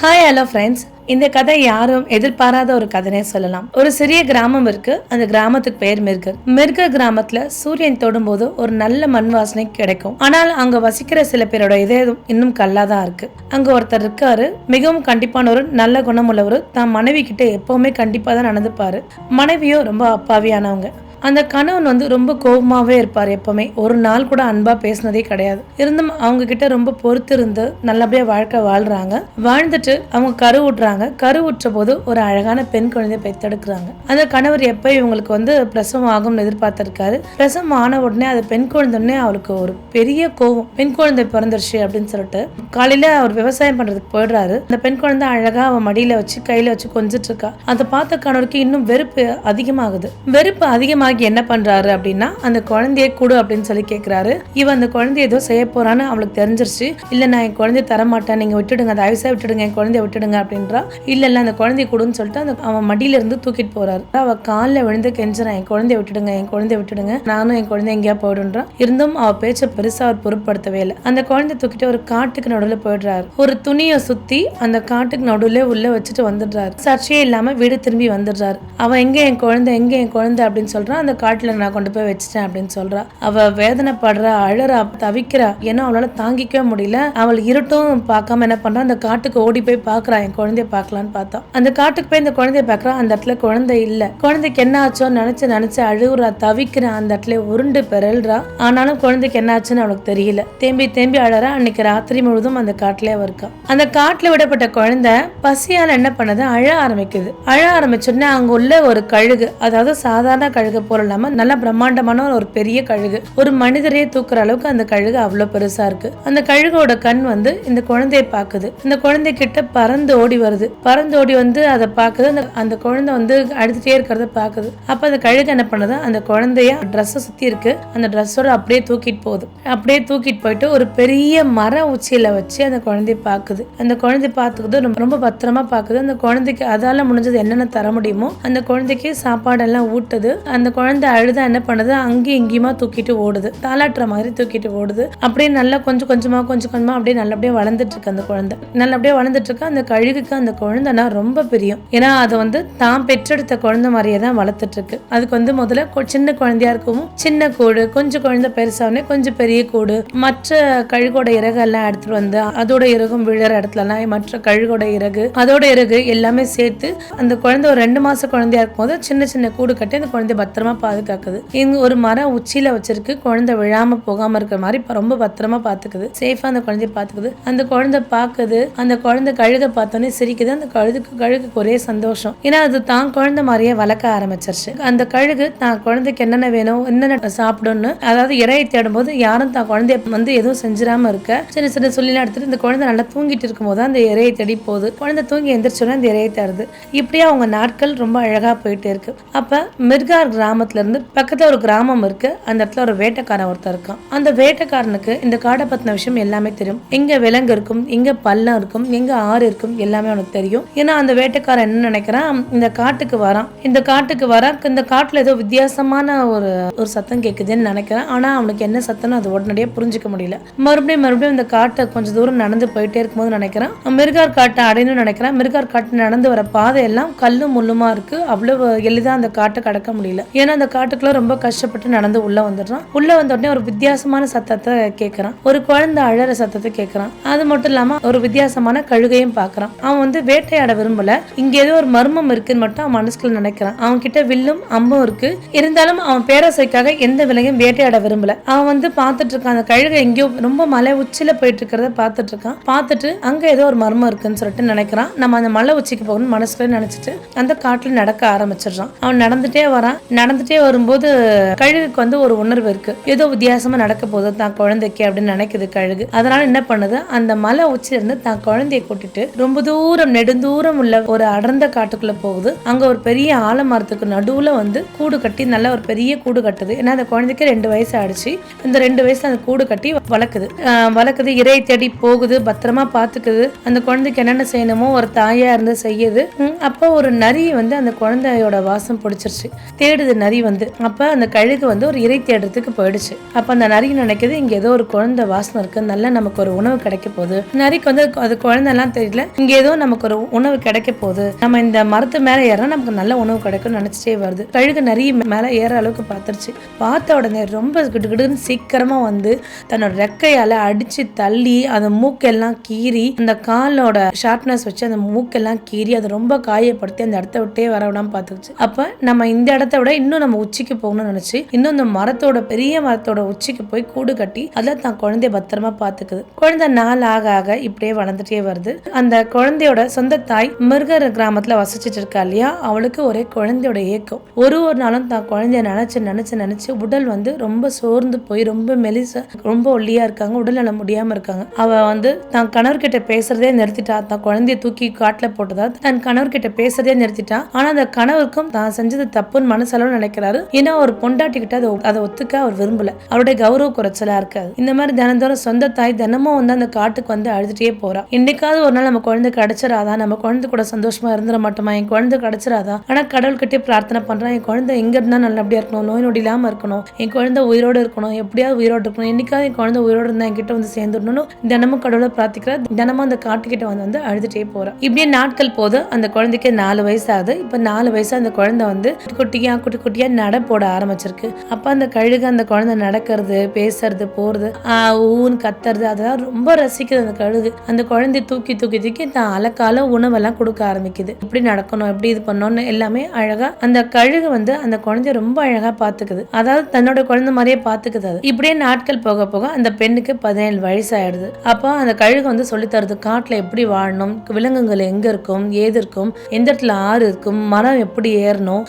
Hi hello friends இந்த கதை யாரும் எதிர்பாராத ஒரு கதைனே சொல்லலாம். ஒரு சிறிய கிராமம் இருக்கு. அந்த கிராமத்துக்கு பெயர் மிர்கர். மிர்கர் கிராமத்துல சூரியன் தொடும்போது ஒரு நல்ல மண் வாசனை கிடைக்கும். ஆனால் அங்க வசிக்கிற சில பேரோட இதயம் இன்னும் கல்லாதான் இருக்கு. அங்க ஒருத்தர் இருக்காரு. மிகவும் கண்டிப்பானவர் நல்ல குணமுள்ளவர். தான் மனைவி கிட்ட எப்பவுமே கண்டிப்பா தான் நடந்துப்பாரு. மனைவியும் ரொம்ப அப்பாவியானவங்க. அந்த கணவன் வந்து ரொம்ப கோபமாகவே இருப்பார் எப்போவுமே. ஒரு நாள் கூட அன்பாக பேசினதே கிடையாது. இருந்தும் அவங்க கிட்ட ரொம்ப பொறுத்து இருந்து நல்லபடியாக வாழ்க்கை வாழ்கிறாங்க வாழ்ந்துட்டு அவங்க கரு விட்றாங்க கரு விட்ட போது ஒரு அழகான பெண் குழந்தைய பெற்றெடுக்கிறாங்க. அந்த கணவர் எப்போ இவங்களுக்கு வந்து பிரசவம் ஆகும்னு எதிர்பார்த்திருக்காரு. பிரசவம் ஆன உடனே அது பெண் குழந்தைன்னே அவருக்கு ஒரு பெரிய கோவம். பெண் குழந்தை பிறந்துருச்சு அப்படின்னு சொல்லிட்டு காலையில் அவர் விவசாயம் பண்ணுறதுக்கு போயிடுறாரு. அந்த பெண் குழந்தை அழகாக அவன் மடியில் வச்சு கையில் வச்சு கொஞ்சிட்டு இருக்கா. அதை பார்த்த கணவருக்கு இன்னும் வெறுப்பு அதிகமாகுது. வெறுப்பு அதிகமாக என்ன பண்ணுறாரு அப்படின்னா அந்த குழந்தைய கொடு அப்படின்னு சொல்லி கேட்குறாரு இவன் அந்த குழந்தைய ஏதோ செய்ய போகிறான்னு அவளுக்கு தெரிஞ்சிருச்சு. இல்லை நான் என் குழந்தைய தரமாட்டேன். நீங்கள் விட்டுடுங்க. தயவு செய்து விட்டுடுங்க. என் குழந்தைய விட்டுடுங்க அப்படின்றா. இல்லை இல்லை அந்த குழந்தைய கொடுன்னு சொல்லிட்டு அந்த அவன் மடியிலேருந்து தூக்கிட்டு போகிறாரு அவள் காலில் விழுந்து கெஞ்சுறான். என் குழந்தைய விட்டுடுங்க. என் குழந்தைய விட்டுடுங்க. நானும் என் குழந்தை எங்கேயா போயிடுன்றான் இருந்தும் அவள் பேச்ச பெருசாக அவர் பொருட்படுத்தவே இல்லை. அந்த குழந்தை தூக்கிட்டு ஒரு காட்டுக்கு நடுவில் போயிடுறாரு. ஒரு துணியை சுற்றி அந்த காட்டுக்கு நடுவில் உள்ளே வச்சுட்டு வந்துடுறாரு. சர்ச்சையே இல்லாமல் வீடு திரும்பி வந்துடுறாரு. அவன் எங்கே என் குழந்தை? எங்கே என் குழந்தை? அப்படின்னு சொல்கிறான் அந்த காட்டில் நான் கொண்டு போய் வச்சிட்டேன் அப்படின்னு சொல்றா. அவள் வேதனைப்படுறா அழறா தவிக்கிறா ஏன்னா அவளால் தாங்கிக்கவே முடியல. அவள் இருட்டும் பார்க்காம என்ன பண்ணுறா அந்த காட்டுக்கு ஓடி போய் பார்க்குறா. என் குழந்தைய பார்க்கலான்னு பார்த்தா. அந்த காட்டுக்கு போய் இந்த குழந்தைய பார்க்குறா. அந்த இடத்துல குழந்தை இல்லை. குழந்தைக்கு என்ன ஆச்சோ நினச்சி நினச்சி அழுகுறா தவிக்கிறா அந்த இடத்துல உருண்டு பெறல்றா. ஆனாலும் குழந்தைக்கு என்ன ஆச்சுன்னு அவளுக்கு தெரியல. தேம்பி தேம்பி அழறா. அன்னைக்கு ராத்திரி முழுதும் அந்த காட்டிலே இருக்கா. அந்த காட்டில் விடப்பட்ட குழந்தை பசியால் என்ன பண்ணுது? அழ ஆரம்பிக்குது. அழ ஆரம்பிச்சோடனே அங்கே உள்ள ஒரு கழுகு அதாவது சாதாரண கழுகு போல இல்லாம நல்ல பிரம்மாண்டமான ஒரு பெரிய கழுகு. ஒரு மனிதரையே தூக்குற அளவுக்கு அந்த கழுகு அவ்வளவு பெருசா இருக்கு. அந்த கழுகோட கண் வந்து இந்த குழந்தைய பாக்குது இந்த குழந்தை கிட்ட பறந்து ஓடி வருது. பறந்து ஓடி வந்து அதை பாக்குது அந்த அந்த குழந்தை வந்து அழுதுட்டே இருக்கிறத பாக்குது அப்ப அந்த கழுகு என்ன பண்ணுது? அந்த குழந்தைய ட்ரெஸ் சுத்தி இருக்கு. அந்த ட்ரெஸ்ஸோட அப்படியே தூக்கிட்டு போகுது. அப்படியே தூக்கிட்டு போயிட்டு ஒரு பெரிய மர உச்சியில வச்சு அந்த குழந்தைய பாக்குது அந்த குழந்தை பாத்துக்குது ரொம்ப- ரொம்ப பத்திரமா பாக்குது அந்த குழந்தைக்கு அதால முடிஞ்சது என்னென்ன தர முடியுமோ அந்த குழந்தைக்கு சாப்பாடெல்லாம் ஊட்டுது. அந்த குழந்தை அழுத என்ன பண்ணுது? அங்கேயும் இங்கேயுமா தூக்கிட்டு ஓடுது. தாளாட்டுற மாதிரி தூக்கிட்டு ஓடுது. அப்படியே நல்லா கொஞ்சம் கொஞ்சமாக கொஞ்சம் கொஞ்சமாக அப்படியே நல்லபடியாக வளர்ந்துட்டு இருக்கு அந்த குழந்தை. நல்லபடியாக வளர்ந்துட்டு இருக்கு. அந்த கழுகுக்கு அந்த குழந்தைனா ரொம்ப பிரியம். ஏன்னா அது வந்து தான் பெற்றெடுத்த குழந்தை மாதிரியே தான் வளர்த்துட்டு இருக்கு. அதுக்கு வந்து முதல்ல கொ- சின்ன குழந்தையா இருக்கவும் சின்ன கூடு கொஞ்சம் குழந்தை பெருசாகனே கொஞ்சம் பெரிய கூடு மற்ற கழுகோட இறகெல்லாம் எடுத்துட்டு வந்து அதோட இறகும் விழுற இடத்துலலாம் மற்ற கழுகோட இறகு அதோட இறகு எல்லாமே சேர்த்து அந்த குழந்தை ஒரு ரெண்டு மாச குழந்தையா இருக்கும்போது சின்ன சின்ன கூடு கட்டி அந்த குழந்தைய பத்திரமா பாதுகாக்குது. இங்க ஒரு மரம் உச்சியில வச்சிருக்கு. குழந்தை விழாம போகாம இருக்கிற மாதிரி ப- ரொம்ப பத்திரமா பாத்துக்குது. சேஃபா அந்த குழந்தைய பாத்துக்குது. அந்த குழந்தை பாக்குது. அந்த குழந்தை கழுக பார்த்தோன்னே சிரிக்குது. அந்த கழுதுக்கு கழுகுக்கு ஒரே சந்தோஷம். ஏன்னா அது தான் குழந்தை மாதிரியே வளர்க்க ஆரம்பிச்சிருச்சு. அந்த கழுகு தான் குழந்தைக்கு என்னென்ன வேணும்? என்னென்ன சாப்பிடும்னு அதாவது இறையை தேடும் போது யாரும் தான் குழந்தைய வந்து எதுவும் செஞ்சிடாம இருக்க. சின்ன சின்ன சொல்லிலாம் எடுத்துட்டு இந்த குழந்தை நல்லா தூங்கிட்டு இருக்கும் போது அந்த இறையை தேடி போகுது. குழந்தை தூங்கி எந்திரிச்சோன்னா அந்த இறையை தேடுது. இப்படியே அவங்க நாட்கள் ரொம்ப அழகா போயிட்டே இருக்கு. அப்ப மிர்கார் கிராமத்துல இருந்து பக்கத்தில் ஒரு கிராமம் இருக்கு. அந்த இடத்துல ஒரு வேட்டைக்காரன் ஒருத்தர் இருக்கான். அந்த வேட்டைக்காரனுக்கு இந்த காடை பற்றின விஷயம் எல்லாமே தெரியும். எங்கே விலங்கு இருக்கும் எங்கே பள்ளம் இருக்கும் எங்கே ஆறு இருக்கும் எல்லாமே அவனுக்கு தெரியும். ஏன்னா அந்த வேட்டைக்காரன் என்ன நினைக்கிறான்? இந்த காட்டுக்கு வரான். இந்த காட்டுக்கு வர இந்த காட்டில் ஏதோ வித்தியாசமான ஒரு ஒரு சத்தம் கேட்குதுன்னு நினைக்கிறான். ஆனால் அவனுக்கு என்ன சத்தம்னு அது உடனடியாக புரிஞ்சுக்க முடியல. மறுபடியும் மறுபடியும் இந்த காட்டை கொஞ்சம் தூரம் நடந்து போயிட்டே இருக்கும்போது நினைக்கிறான். மிருகார் காட்டை அடையணும்னு நினைக்கிறான். மிருகார் காட்டு நடந்து வர பாதை எல்லாம் கல்லும் முள்ளுமா இருக்கு. அவ்வளவு எளிதாக அந்த காட்டை கடக்க முடியல. ஏன்னா அந்த காட்டுக்குள்ள ரொம்ப கஷ்டப்பட்டு நடந்து உள்ள வந்துடுறான். உள்ள வந்த உடனே ஒரு வித்தியாசமான சத்தத்தை கேட்கறான் ஒரு குழந்தை அழற சத்தத்தை கேட்கறான் அது மட்டும் இல்லாம ஒரு வித்தியாசமான கழுகையும் பாக்குறான். அவன் வந்து வேட்டையாட விரும்பல. இங்க ஏதோ ஒரு மர்மம் இருக்குன்னு மட்டும் அவன் மனசுக்குள்ள நினைக்கிறான். அவன் கிட்ட வில்லும் அம்பும் இருக்கு. இருந்தாலும் அவன் பேராசைக்காக எந்த விலையும் வேட்டையாட விரும்பல. அவன் வந்து பாத்துட்டு இருக்கான். அந்த கழுகை எங்கேயோ ரொம்ப மலை உச்சியில போயிட்டு இருக்கிறத பார்த்துட்டு இருக்கான். பாத்துட்டு அங்க ஏதோ ஒரு மர்மம் இருக்குன்னு சொல்லிட்டு நினைக்கிறான். நம்ம அந்த மலை உச்சிக்கு போகணும்னு மனசுக்குள்ள நினைச்சிட்டு அந்த காட்டுல நடக்க ஆரம்பிச்சிடுறான். அவன் நடந்துட்டே வரான். நடந்துட்டே வரும்போது கழுகுக்கு வந்து ஒரு உணர்வு இருக்கு. ஏதோ வித்தியாசமா நடக்க போகுது தான் குழந்தைக்கு அப்படின்னு நினைக்குது கழுகு. அதனால என்ன பண்ணுது? அந்த மலை உச்சில இருந்து தான் குழந்தைய கூட்டிட்டு ரொம்ப தூரம் நெடுந்தூரம் உள்ள ஒரு அடர்ந்த காட்டுக்குள்ள போகுது. அங்க ஒரு பெரிய ஆலமரத்துக்கு நடுவுல வந்து கூடு கட்டி நல்ல ஒரு பெரிய கூடு கட்டுது. ஏன்னா அந்த குழந்தைக்கு ரெண்டு வயசு ஆயிடுச்சு. இந்த ரெண்டு வயசுல அந்த கூடு கட்டி வளர்க்குது வளர்க்குது இறை தேடி போகுது பத்திரமா பாத்துக்குது அந்த குழந்தைக்கு என்னென்ன செய்யணுமோ ஒரு தாயா இருந்து செய்யுது. அப்போ ஒரு நரி வந்து அந்த குழந்தையோட வாசம் பிடிச்சிருச்சு. தேடுது நரி வந்து அப்போ அந்த கழுகு வந்து ஒரு இறை தேடுறதுக்கு போயிடுச்சு. அப்போ அந்த நரி நினைக்கிது இங்கே ஏதோ ஒரு குழந்தை வாசனை இருக்கு நல்லா நமக்கு ஒரு உணவு கிடைக்க போகுது. நரிக்கு வந்து அது குழந்தைலாம் தெரியல இங்கே ஏதோ நமக்கு ஒரு உணவு கிடைக்க போகுது. நம்ம இந்த மரத்து மேலே ஏறினா நமக்கு நல்ல உணவு கிடைக்கும்னு நினச்சிட்டே வருது. கழுகு நிறைய மேலே ஏற அளவுக்கு பார்த்துருச்சு. பார்த்த உடனே ரொம்ப கிடுகிடுன்னு சீக்கிரமாக வந்து தன்னோட ரெக்கையால் அடித்து தள்ளி அந்த மூக்கெல்லாம் கீறி அந்த காலோட ஷார்ப்னஸ் வச்சு அந்த மூக்கெல்லாம் கீறி அதை ரொம்ப காயப்படுத்தி அந்த இடத்த விட்டே வர விடாமல் பார்த்துருச்சு. அப்போ நம்ம இந்த இடத்த விட இன்னும் இன்னும் நம்ம உச்சிக்கு போகணும்னு நினச்சி இன்னும் இந்த மரத்தோட பெரிய மரத்தோட உச்சிக்கு போய் கூடு கட்டி அதில் தான் குழந்தைய பத்திரமா பார்த்துக்குது. குழந்தை நாள் ஆக ஆக இப்படியே வளர்ந்துட்டே வருது. அந்த குழந்தையோட சொந்த தாய் மிருகர் கிராமத்தில் வசிச்சுட்டு இருக்கா இல்லையா? அவளுக்கு ஒரே குழந்தையோட ஏக்கம். ஒரு ஒரு நாளும் தான் குழந்தைய நினச்சி நினச்சி நினச்சி உடல் வந்து ரொம்ப சோர்ந்து போய் ரொம்ப மெலிச ரொம்ப ஒல்லியா இருக்காங்க. உடல் நலம் முடியாம இருக்காங்க. அவ வந்து தான் கணவர்கிட்ட பேசுறதே நிறுத்திட்டா தான் குழந்தைய தூக்கி காட்டில் போட்டதா தன் கணவர்கிட்ட பேசுறதே நிறுத்திட்டா. ஆனா அந்த கணவருக்கும் தான் செஞ்சது தப்புன்னு மனசளவு நினைக்கிறாரு ஏன்னா ஒரு பொண்டாட்டி கிட்ட அதை அதை ஒத்துக்க அவர் விரும்பல. அவருடைய கௌரவ குறைச்சலா இருக்காது. இந்த மாதிரி தினந்தோறும் சொந்த தாய் தினமும் வந்து அந்த காட்டுக்கு வந்து அழுதுட்டே போறா. இன்னைக்காவது ஒரு நாள் நம்ம குழந்தை கிடைச்சிடாதா நம்ம குழந்தை கூட சந்தோஷமா இருந்துட மாட்டோமா? என் குழந்தை கிடைச்சிடாதா ஆனா கடவுள்கிட்டே பிரார்த்தனை பண்றேன் என் குழந்தை எங்க இருந்தா நல்லபடியா இருக்கணும்? நோய் நொடி இல்லாம இருக்கணும். என் குழந்தை உயிரோடு இருக்கணும். எப்படியாவது உயிரோடு இருக்கணும். என்னைக்காவது என் குழந்தை உயிரோடு இருந்தா என்கிட்ட வந்து சேர்ந்துடணும் தினமும் கடவுளை பிரார்த்திக்கிற. தினமும் அந்த காட்டுக்கிட்ட வந்து வந்து அழுதுட்டே போறா. இப்படியே நாட்கள் போது அந்த குழந்தைக்கு நாலு வயசு ஆகுது. இப்ப நாலு வயசு அந்த குழந்தை வந்து குட்டி குட்டியா குட்டி குட்டியா நட போட ஆரம்பிச்சிருக்கு. அப்ப அந்த கழுகு அந்த குழந்தை நடக்கிறது பேசுறது போறது ஊன்னு கத்துறது அதெல்லாம் ரொம்ப ரசிக்குது அந்த கழுகு. அந்த குழந்தைய தூக்கி தூக்கி தூக்கி தான் அலக்கால உணவெல்லாம் கொடுக்க ஆரம்பிக்குது. எப்படி நடக்கணும் எப்படி இது பண்ணணும்னு எல்லாமே அழகா அந்த கழுகு வந்து அந்த குழந்தைய ரொம்ப அழகா பாத்துக்குது. அதாவது தன்னோட குழந்தை மாதிரியே பாத்துக்குது அது. இப்படியே நாட்கள் போக போக அந்த பெண்ணுக்கு பதினேழு வயசு ஆயிடுது அப்போ அந்த கழுகு வந்து சொல்லித் தருது காட்டுல எப்படி வாழணும்? விலங்குகள் எங்க இருக்கும்? ஏது இருக்கும்? எந்த இடத்துல ஆறு இருக்கும்? மரம் எப்படி ஏறணும்?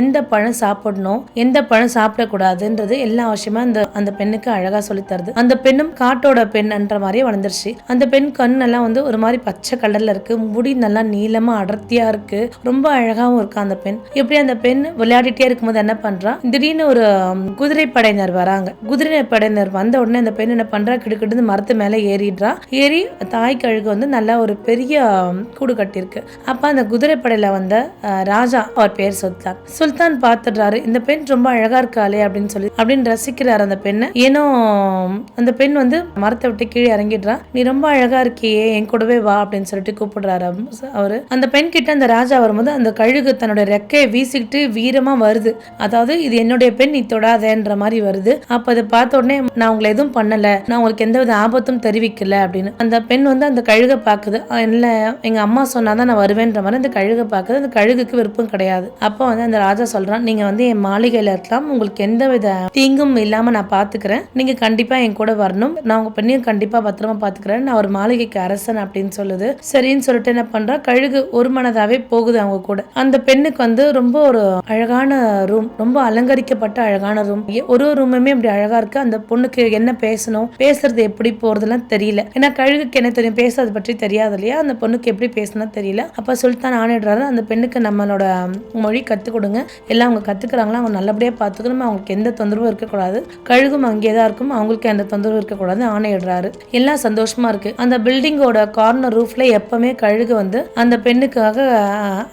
எந்த பழம் சாப்பிடணும். எந்த பழம் சாப்பிடக்கூடாதுன்றது எல்லா விஷயமா அந்த அந்த பெண்ணுக்கு அழகா சொல்லி தருது. அந்த பெண்ணும் காட்டோட பெண்ன்ற மாதிரியே வளர்ந்துருச்சு. அந்த பெண் கண்ணெல்லாம் வந்து ஒரு மாதிரி பச்சை கலர்ல இருக்கு. முடி நல்லா நீளமா அடர்த்தியா இருக்கு. ரொம்ப அழகாவும் இருக்கு அந்த பெண். எப்படி அந்த பெண் விளையாடிட்டே இருக்கும்போது என்ன பண்றா? திடீர்னு ஒரு குதிரை படையினர் வராங்க. குதிரை படையினர் வந்த உடனே அந்த பெண் என்ன பண்றா? கிடுக்கிட்டு மரத்து மேல ஏறிடுறா. ஏறி தாய் கழுகு வந்து நல்லா ஒரு பெரிய கூடு கட்டியிருக்கு. அப்ப அந்த குதிரை படையில வந்த ராஜா அவர் பேர் சுல்தான். சுல்தான் பார்த்துடுறாரு. இந்த பெண் ரொம்ப அழகா இருக்காளே அப்படின்னு சொல்லி அப்படின்னு ரசிக்கிறாரு அந்த பெண்ணை. ஏனோ அந்த பெண் வந்து மரத்தை விட்டு கீழே இறங்கிடுறா. நீ ரொம்ப அழகா இருக்கியே என் கூடவே வா அப்படின்னு சொல்லிட்டு கூப்பிடுறாரு அவரு. அந்த பெண் கிட்ட அந்த ராஜா வரும்போது அந்த கழுகு தன்னோட ரெக்கையை வீசிக்கிட்டு வீரமா வருது. அதாவது இது என்னுடைய பெண் நீ தொடாதேன்ற மாதிரி வருது. அப்ப அதை பார்த்த உடனே நான் உங்களை எதுவும் பண்ணல. நான் உங்களுக்கு எந்தவித ஆபத்தும் தெரிவிக்கல அப்படின்னு. அந்த பெண் வந்து அந்த கழுகை பாக்குது இல்ல எங்க அம்மா சொன்னாதான் நான் வருவேன்ற மாதிரி அந்த கழுகை பாக்குது அந்த கழுகுக்கு விருப்பம் கிடையாது. அப்போ வந்து அந்த ராஜா சொல்றான் நீங்கள் வந்து என் மாளிகையில் இருக்கலாம். உங்களுக்கு எந்த வித தீங்கும் இல்லாமல் நான் பார்த்துக்கிறேன் நீங்கள் கண்டிப்பாக என் கூட வரணும். நான் உங்கள் பெண்ணையும் கண்டிப்பாக பத்திரமா பார்த்துக்கிறேன் நான் ஒரு மாளிகைக்கு அரசன் அப்படின்னு சொல்லுது. சரின்னு சொல்லிட்டு என்ன பண்ணுறா கழுகு ஒரு மனதாகவே போகுது அவங்க கூட. அந்த பெண்ணுக்கு வந்து ரொம்ப ஒரு அழகான ரூம் ரொம்ப அலங்கரிக்கப்பட்ட அழகான ரூம் ஒரு ஒரு ரூமுமே இப்படி அழகாக இருக்குது அந்த பொண்ணுக்கு என்ன பேசணும்? பேசுறது எப்படி போகிறதுலாம் தெரியல. ஏன்னா கழுகுக்கு என்ன தெரியும்? பேசுறது பற்றி தெரியாது இல்லையா? அந்த பொண்ணுக்கு எப்படி பேசணும் தெரியல. அப்போ சுல்தான் ஆணையிடுறாரு அந்த பெண்ணுக்கு நம்மளோட மொழி கற்றுக் கொடுங்க. எல்லாம் அவங்க கற்றுக்கிறாங்களோ அவங்க நல்லபடியாக பார்த்துக்கணும் அவங்களுக்கு எந்த தொந்தரவும் இருக்கக்கூடாது. கழுகும் அங்கே தான் இருக்கும். அவங்களுக்கு எந்த தொந்தரவும் இருக்கக்கூடாது. ஆணையிடுறாரு எல்லாம் சந்தோஷமா இருக்குது அந்த பில்டிங்கோட கார்னர் ரூஃப்ல எப்போவுமே கழுகு வந்து அந்த பெண்ணுக்காக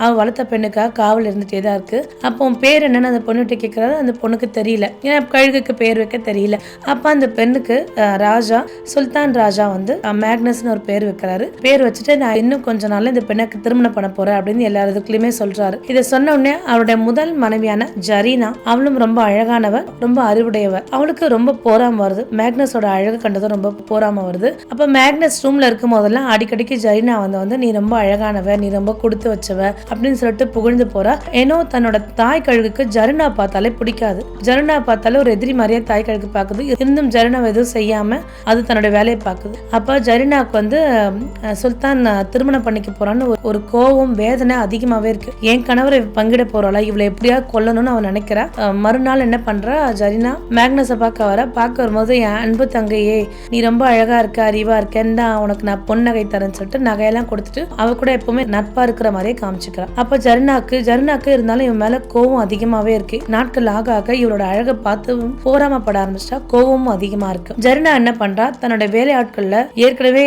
அவ வளர்த்த பெண்ணுக்காக காவல் இருந்துகிட்டே தான் இருக்குது அப்போ பேர் என்னென்னு அந்த பொண்ணுகிட்ட கேட்குறாரு அந்த பொண்ணுக்கு தெரியல. ஏன்னா கழுகுக்கு பேர் வைக்க தெரியல. அப்போ அந்த பெண்ணுக்கு ராஜா சுல்தான் ராஜா வந்து மேக்னஸ்னு ஒரு பேர் வைக்கிறாரு. பேர் வச்சுட்டு நான் இன்னும் கொஞ்ச நாள் இந்த பெண்ணுக்கு திருமணம் பண்ண போகிறேன் அப்படின்னு எல்லா இதுக்குலயுமே சொல்றாரு. இதை சொன்ன உடனே அவருடைய முதல் மனைவி மனைவியான ஜரீனா அவளும் ரொம்ப அழகானவ ரொம்ப அறிவுடையவ அவளுக்கு ரொம்ப போராம வருது. மேக்னஸோட அழகு கண்டதும் ரொம்ப போராம வருது. அப்ப மேக்னஸ் ரூம்ல இருக்கும் போதெல்லாம் அடிக்கடிக்கு ஜரீனா வந்து வந்து நீ ரொம்ப அழகானவ நீ ரொம்ப கொடுத்து வச்சவ அப்படின்னு சொல்லிட்டு புகழ்ந்து போறா. ஏனோ தன்னோட தாய் கழுகுக்கு ஜருணா பார்த்தாலே பிடிக்காது. ஜருணா பார்த்தாலே ஒரு எதிரி மாதிரியே தாய் கழுகு பார்க்குது. இருந்தும் ஜருணா எதுவும் செய்யாம அது தன்னோட வேலையை பார்க்குது. அப்ப ஜரீனாக்கு வந்து சுல்தான் திருமணம் பண்ணிக்க போறான்னு ஒரு- கோவம் வேதனை அதிகமாவே இருக்கு. என் கணவரை பங்கிட போறாளா? இவளை எப்படியா கொல்லணும்னு அவன் நினைக்கிறா. மறுநாள் என்ன பண்றா? ஜரினா மேக்னஸை பார்க்க வர. பார்க்க வரும்போது என் அன்பு தங்கையே நீ ரொம்ப அழகா இருக்க அறிவா இருக்க. தான் உனக்கு நான் பொன் நகை தரேன்னு சொல்லிட்டு நகையெல்லாம் கொடுத்துட்டு அவ கூட எப்பவுமே நட்பா இருக்கிற மாதிரியே காமிச்சுக்கிறா. அப்ப ஜரினாக்கு ஜரினாக்கு இருந்தாலும் இவன் மேல கோவம் அதிகமாவே இருக்கு. நாட்கள் ஆக ஆக இவளோட அழகை பார்த்து போராமப்பட ஆரம்பிச்சிட்டா கோவமும் அதிகமா இருக்கு. ஜரினா என்ன பண்றா? தன்னோட வேலை ஆட்கள்ல ஏற்கனவே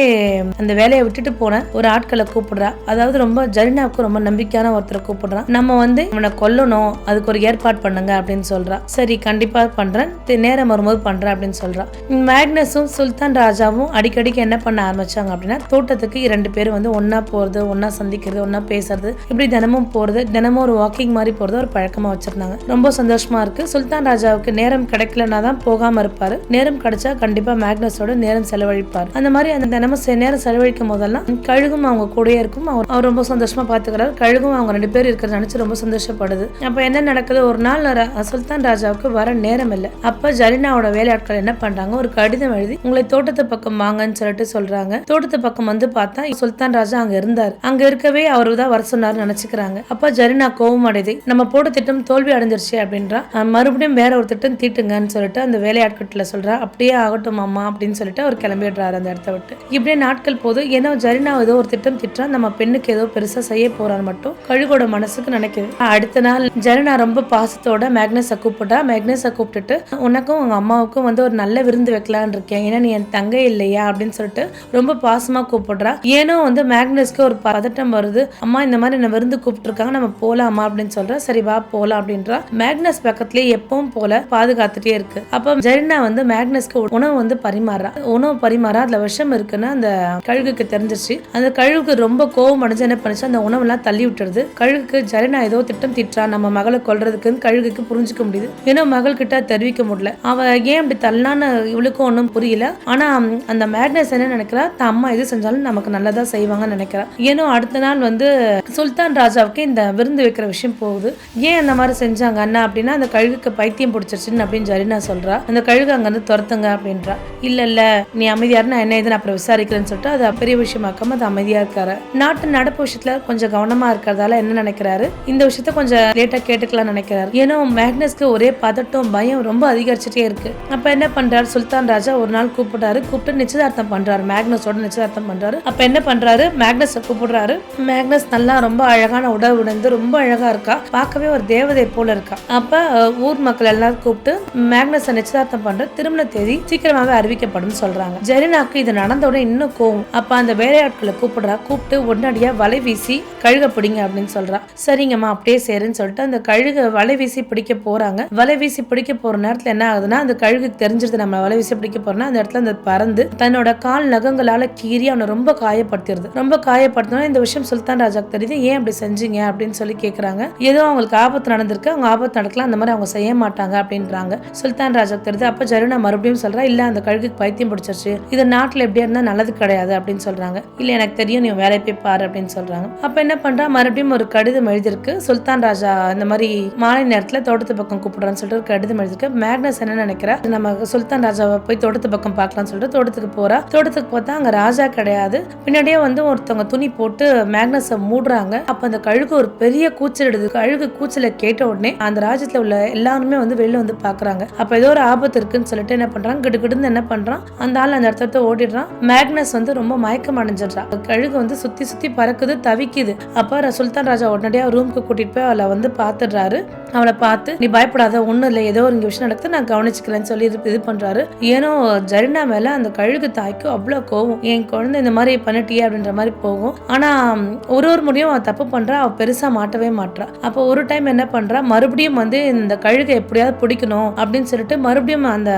அந்த வேலையை விட்டுட்டு போன ஒரு ஆட்களை கூப்பிடுறா. அதாவது ரொம்ப ஜரினாவுக்கு ரொம்ப நம்பிக்கையான ஒருத்தரை கூப்பிடுறான் நம்ம வந்து இவனை கொல்லணும் அது அதுக்கு ஒரு ஏற்பாடு பண்ணுங்க அப்படின்னு சொல்கிறான் சரி கண்டிப்பா பண்றேன். நேரம் வரும்போது பண்றேன் அப்படின்னு சொல்கிறான் மேக்னஸும் சுல்தான் ராஜாவும் அடிக்கடிக்கு என்ன பண்ண ஆரம்பிச்சாங்க அப்படின்னா தோட்டத்துக்கு இரண்டு பேரும் வந்து ஒன்றா போறது ஒன்றா சந்திக்கிறது ஒன்றா பேசுறது இப்படி தினமும் போறது தினமும் ஒரு வாக்கிங் மாதிரி போறது ஒரு பழக்கமா வச்சிருந்தாங்க. ரொம்ப சந்தோஷமா இருக்கு. சுல்தான் ராஜாவுக்கு நேரம் கிடைக்கலனா தான் போகாம இருப்பார். நேரம் கிடைச்சா கண்டிப்பா மேக்னஸோட நேரம் செலவழிப்பார். அந்த மாதிரி அந்த தினமும் செ- நேரம் செலவழிக்கும் போதெல்லாம் கழுகும் அவங்க கூடயே இருக்கும். அவர் அவர் ரொம்ப சந்தோஷமா பார்த்துக்கிறார் கழுகும் அவங்க ரெண்டு பேரும் இருக்கிறத நினைச்சு ரொம்ப சந்தோஷப்படுது. அப்ப என்ன நடக்குது. ஒரு நாள் சுல்தான் ராஜாவுக்கு வர நேரம் இல்லை. அப்போ ஜலினாவோட வேலையாட்கள் என்ன பண்றாங்க? ஒரு கடிதம் எழுதி உங்களை தோட்டத்து பக்கம் வாங்கன்னு சொல்லிட்டு சொல்றாங்க. தோட்டத்து பக்கம் வந்து பார்த்தா சுல்தான் ராஜா அங்க இருந்தார். அங்க இருக்கவே அவரு தான் வர சொன்னார்னு நினைச்சுக்கிறாங்க. அப்ப ஜரினா கோவம் அடையுது நம்ம போட்ட திட்டம் தோல்வி அடைஞ்சிருச்சு அப்படின்றா. மறுபடியும் வேற ஒரு திட்டம் தீட்டுங்கன்னு சொல்லிட்டு அந்த வேலையாட்கள்ல சொல்றா. அப்படியே ஆகட்டும் அம்மா அப்படின்னு சொல்லிட்டு அவர் கிளம்பிடுறாரு அந்த இடத்த விட்டு. இப்படியே நாட்கள் போது ஏன்னா ஜரினா ஏதோ ஒரு திட்டம் திட்டுறா. நம்ம பெண்ணுக்கு ஏதோ பெருசா செய்ய போறான்னு மட்டும் கழுகோட மனசுக்கு நினைக்குது. அடுத்த நாள் ஜரினா ரொம்ப பாசத்தோட மேக்னஸை கூப்பிட்டா மேக்னஸை கூப்பிட்டுட்டு உனக்கும் உங்கள் அம்மாவுக்கும் வந்து ஒரு நல்ல விருந்து வைக்கலான்னு இருக்கேன். ஏன்னா நீ என் தங்கை இல்லையா? அப்படின்னு சொல்லிட்டு ரொம்ப பாசமாக கூப்பிடுறா. ஏனோ வந்து மேக்னஸ்க்கு ஒரு பதட்டம் வருது. அம்மா இந்த மாதிரி என்ன விருந்து கூப்பிட்டுருக்காங்க. நம்ம போலாமா? அப்படின்னு சொல்றா. சரி வா போகலாம் அப்படின்றா. மேக்னஸ் பக்கத்துலேயே எப்பவும் போல பாதுகாத்துட்டே இருக்கு. அப்போ ஜெரினா வந்து மேக்னஸ்க்கு உணவு வந்து பரிமாறா. உணவு பரிமாறா. அதில் விஷம் இருக்குன்னு அந்த கழுகுக்கு தெரிஞ்சிருச்சு. அந்த கழுகுக்கு ரொம்ப கோவம் அடைஞ்சு என்ன பண்ணுச்சு? அந்த உணவெல்லாம் தள்ளி விட்டுருது கழுகுக்கு ஜெரினா ஏதோ திட்டம் திட்டுறா. நம்ம மகளை கொள்றதுக்குன்னு கழுகுக்கு புரிஞ்சுக்க முடியுது. ஏன்னா மகள் கிட்ட தெரிவிக்க முடியல. அவ ஏன் அப்படி தள்ளான்னு இவளுக்கும் ஒன்றும் புரியல. ஆனா அந்த மேக்னஸ் என்ன நினைக்கிறா? தான் அம்மா எது செஞ்சாலும் நமக்கு நல்லதா செய்வாங்கன்னு நினைக்கிறா. ஏன்னா அடுத்த நாள் வந்து சுல்தான் ராஜாவுக்கு இந்த விருந்து வைக்கிற விஷயம் போகுது. ஏன் அந்த மாதிரி செஞ்சாங்க அண்ணா அப்படின்னா அந்த கழுகுக்கு பைத்தியம் பிடிச்சிருச்சுன்னு அப்படின்னு ஜரினா சொல்றா. அந்த கழுகு அங்க இருந்து துரத்துங்க அப்படின்றா. இல்ல இல்ல நீ அமைதியா நான் என்ன இதுன்னு அப்புறம் விசாரிக்கிறேன்னு சொல்லிட்டு அது பெரிய விஷயமாக்காம அது அமைதியா இருக்காரு. நாட்டு நடப்பு விஷயத்துல கொஞ்சம் கவனமா இருக்கிறதால என்ன நினைக்கிறாரு? இந்த விஷயத்த கொஞ்சம் லேட்டா எடுத்துக்கலாம் நினைக்கிறார். ஏன்னா மேக்னஸ்க்கு ஒரே பதட்டம் பயம் ரொம்ப அதிகரிச்சுட்டே இருக்கு. அப்ப என்ன பண்றாரு? சுல்தான் ராஜா ஒரு நாள் கூப்பிட்டாரு. கூப்பிட்டு நிச்சயதார்த்தம் பண்றாரு. மேக்னஸோட நிச்சயதார்த்தம் பண்றாரு. அப்ப என்ன பண்றாரு? மேக்னஸை கூப்பிடுறாரு. மேக்னஸ் நல்லா ரொம்ப அழகான உடல் உணர்ந்து ரொம்ப அழகா இருக்கா? பார்க்கவே ஒரு தேவதை போல இருக்கா? அப்ப ஊர் மக்கள் எல்லாரும் கூப்பிட்டு மேக்னஸை நிச்சயதார்த்தம் பண்ற திருமண தேதி சீக்கிரமாவே அறிவிக்கப்படும் சொல்றாங்க. ஜெரினாக்கு இது நடந்த இன்னும் கோவம். அப்ப அந்த வேலையாட்களை கூப்பிடுறா. கூப்பிட்டு உடனடியா வலை வீசி கழுக பிடிங்க அப்படின்னு சொல்றா. சரிங்கம்மா அப்படியே சேருன்னு சொல்லிட்டு அந்த கழுகு வலை வீசி பிடிக்க போறாங்க. வலை வீசி பிடிக்க போற நேரத்துல என்ன ஆகுதுன்னா அந்த கழுகுக்கு தெரிஞ்சிருது. நம்ம வலை வீசி பிடிக்க போறோம்னா அந்த இடத்துல அந்த பறந்து தன்னோட கால் நகங்களால கீறி அவனை ரொம்ப காயப்படுத்திடுது ரொம்ப காயப்படுத்தினா இந்த விஷயம் சுல்தான் ராஜாக்கு தெரியுது. ஏன் அப்படி செஞ்சீங்க? அப்படின்னு சொல்லி கேக்குறாங்க. ஏதோ அவங்களுக்கு ஆபத்து நடந்திருக்கு. அவங்க ஆபத்து நடக்கலாம். அந்த மாதிரி அவங்க செய்ய மாட்டாங்க அப்படின்றாங்க. சுல்தான் ராஜாக்கு தெரியுது. அப்ப ஜருணா மறுபடியும் சொல்றா இல்ல அந்த கழுகுக்கு பைத்தியம் பிடிச்சிருச்சு. இது நாட்டுல எப்படியா இருந்தா நல்லது கிடையாது அப்படின்னு சொல்றாங்க. இல்ல எனக்கு தெரியும். நீ வேலை போய் பாரு அப்படின்னு சொல்றாங்க. அப்ப என்ன பண்றா? மறுபடியும் ஒரு கடிதம் எழுதிருக்கு சுல்தான் ராஜா இந்த மாதிரி மாலை நேரத்தில் தோட்டத்து பக்கம் கூப்பிடுறான்னு சொல்லிட்டு ஒரு கடிதம் எழுதிருக்கு மேக்னஸ் என்ன நினைக்கிறா? நம்ம சுல்தான் ராஜாவை போய் தோட்டத்து பக்கம் பார்க்கலாம்னு சொல்லிட்டு தோட்டத்துக்கு போறா. தோட்டத்துக்கு பார்த்தா அங்க ராஜா கிடையாது. பின்னாடியே வந்து ஒருத்தவங்க துணி போட்டு மேக்னஸை மூடுறாங்க. அப்ப அந்த கழுகு ஒரு பெரிய கூச்சல் எடுது கழுகு கூச்சலை கேட்ட உடனே அந்த ராஜ்யத்துல உள்ள எல்லாருமே வந்து வெளில வந்து பாக்குறாங்க அப்ப ஏதோ ஒரு ஆபத்து இருக்குன்னு சொல்லிட்டு என்ன பண்றாங்க கிடுகிடுன்னு என்ன பண்றான்? அந்த ஆள் அந்த இடத்த ஓடிடுறான். மேக்னஸ் வந்து ரொம்ப மயக்கம் அடைஞ்சிடுறான் கழுகு வந்து சுத்தி சுத்தி பறக்குது தவிக்குது. அப்ப சுல்தான் ராஜா உடனடியா ரூம்க்கு கூட்டிட்டு போய் அவளை வந்து பாத்துடுறாரு அவளை பார்த்து நீ பயப்படாத ஒன்றும் இல்லை. ஏதோ ஒரு இங்க விஷயம் நடக்குது நான் கவனிச்சுக்கிறேன்னு சொல்லி இது இது பண்றாரு. ஏனோ ஜரினா மேல அந்த கழுகு தாய்க்கு அவ்வளோ கோவம். என் குழந்தை இந்த மாதிரி பண்ணிட்டியே? அப்படின்ற மாதிரி போகும். ஆனால் ஒரு ஒரு முறையும் அவ தப்பு பண்றா அவ பெருசா மாட்டவே மாட்டா அப்போ ஒரு டைம் என்ன பண்றா? மறுபடியும் வந்து இந்த கழுகை எப்படியாவது பிடிக்கணும் அப்படின்னு சொல்லிட்டு மறுபடியும் அந்த